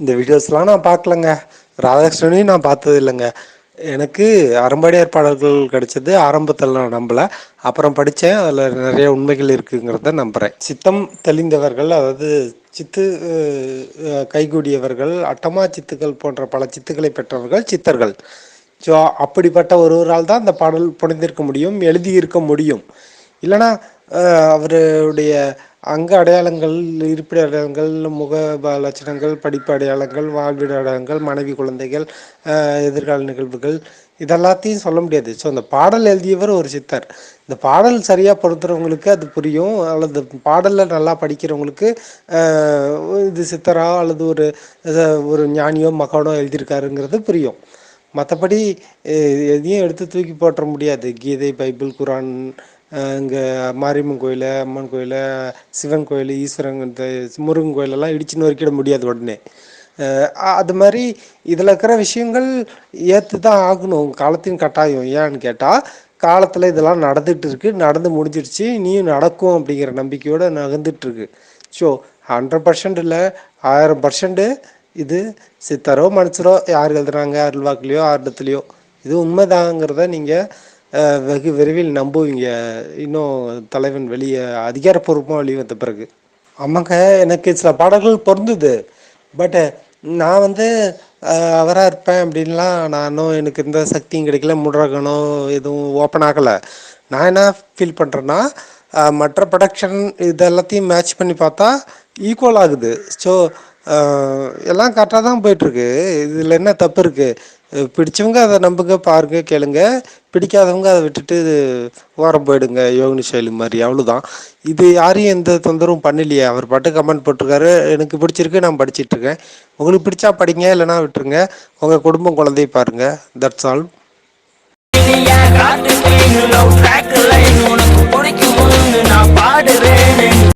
இந்த வீடியோஸ்லாம் நான் பார்க்கலங்க. ராதாகிருஷ்ணனையும் நான் பார்த்தது இல்லைங்க எனக்கு அறம்பாடியார் பாடல்கள் கிடைச்சது ஆரம்பத்தில் நான் நம்பலை. அப்புறம் படித்தேன் அதில் நிறைய உண்மைகள் இருக்குங்கிறத நம்புகிறேன் சித்தம் தெளிந்தவர்கள் அதாவது சித்து கைகூடியவர்கள் அட்டமா சித்துக்கள் போன்ற பல சித்துக்களை பெற்றவர்கள் சித்தர்கள். ஸோ அப்படிப்பட்ட ஒருவரால் தான் அந்த பாடல் புனைந்திருக்க முடியும் எழுதியிருக்க முடியும். இல்லைனா அவருடைய அங்க அடையாளங்கள் இருப்பிட அடையாளங்கள் முக லட்சணங்கள் படிப்பு அடையாளங்கள் வாழ்விட அடையாளங்கள் மனைவி குழந்தைகள் எதிர்கால நிகழ்வுகள் இதெல்லாத்தையும் சொல்ல முடியாது. ஸோ அந்த பாடல் எழுதியவர் ஒரு சித்தர். இந்த பாடல் சரியாக பொறுத்துறவங்களுக்கு அது புரியும் அல்லது பாடலில் நல்லா படிக்கிறவங்களுக்கு இது சித்தரா அல்லது ஒரு ஒரு ஞானியோ மகானோ எழுதியிருக்காருங்கிறது புரியும். மற்றபடி எதையும் எடுத்து தூக்கி போட்டுற முடியாது. கீதை பைபிள் குரான் இங்கே மாரியம்மன் கோயில் அம்மன் கோயில் சிவன் கோயில் ஈஸ்வரன் இந்த முருகன் கோயிலெல்லாம் இடிச்சு நொறுக்கிட முடியாது உடனே. அது மாதிரி இதில் இருக்கிற விஷயங்கள் ஏற்று தான் ஆகணும். காலத்தின் கட்டாயம். ஏன்னு கேட்டால் காலத்தில் இதெல்லாம் நடந்துகிட்டு இருக்கு. நடந்து முடிஞ்சிடுச்சு. நீயும் நடக்கும் அப்படிங்கிற நம்பிக்கையோடு நகர்ந்துட்டுருக்கு ஸோ ஹண்ட்ரட் பர்சன்ட் இல்லை ஆயிரம் பர்சன்ட்டு இது சித்தரோ மனுஷரோ யார் எழுதுறாங்க? அருள்வாக்குலையோ ஆர்டத்துலேயோ. இது உண்மைதாங்கிறத நீங்கள் வெகு விரைவில் நம்புவீங்க. இன்னும் தலைவன் வெளியே அதிகாரப்பூர்வமாக வெளியே வந்த பிறகு. ஆமாங்க எனக்கு சில பாடல்கள் பொருந்தது. பட்டு நான் வந்து அவராக இருப்பேன் அப்படின்லாம் நானும் எனக்கு எந்த சக்தியும் கிடைக்கல. முடுறகனோ எதுவும் ஓப்பன் ஆகலை. நான் என்ன ஃபீல் பண்ணுறேன்னா மற்ற ப்ரொடக்ஷன் இது எல்லாத்தையும் மேட்ச் பண்ணி பார்த்தா ஈக்குவல் ஆகுது. ஸோ எல்லாம் கரெக்டாக தான் போயிட்டுருக்கு. இதில் என்ன தப்பு இருக்குது பிடிச்சவங்க அதை நம்புங்க பாருங்க கேளுங்க. பிடிக்காதவங்க அதை விட்டுட்டு ஓரம் போயிடுங்க யோகினி சைலு மாதிரி. அவ்வளோதான் இது யாரையும் எந்த தொந்தரவும் பண்ணலையே. அவர் பாட்டு கமெண்ட் போட்டிருக்காரு. எனக்கு பிடிச்சிருக்கு நான் படிச்சிட்ருக்கேன் உங்களுக்கு பிடிச்சா படிங்க இல்லைனா விட்டுருங்க. உங்கள் குடும்பம் குழந்தைய பாருங்கள் தட்ஸ் ஆல்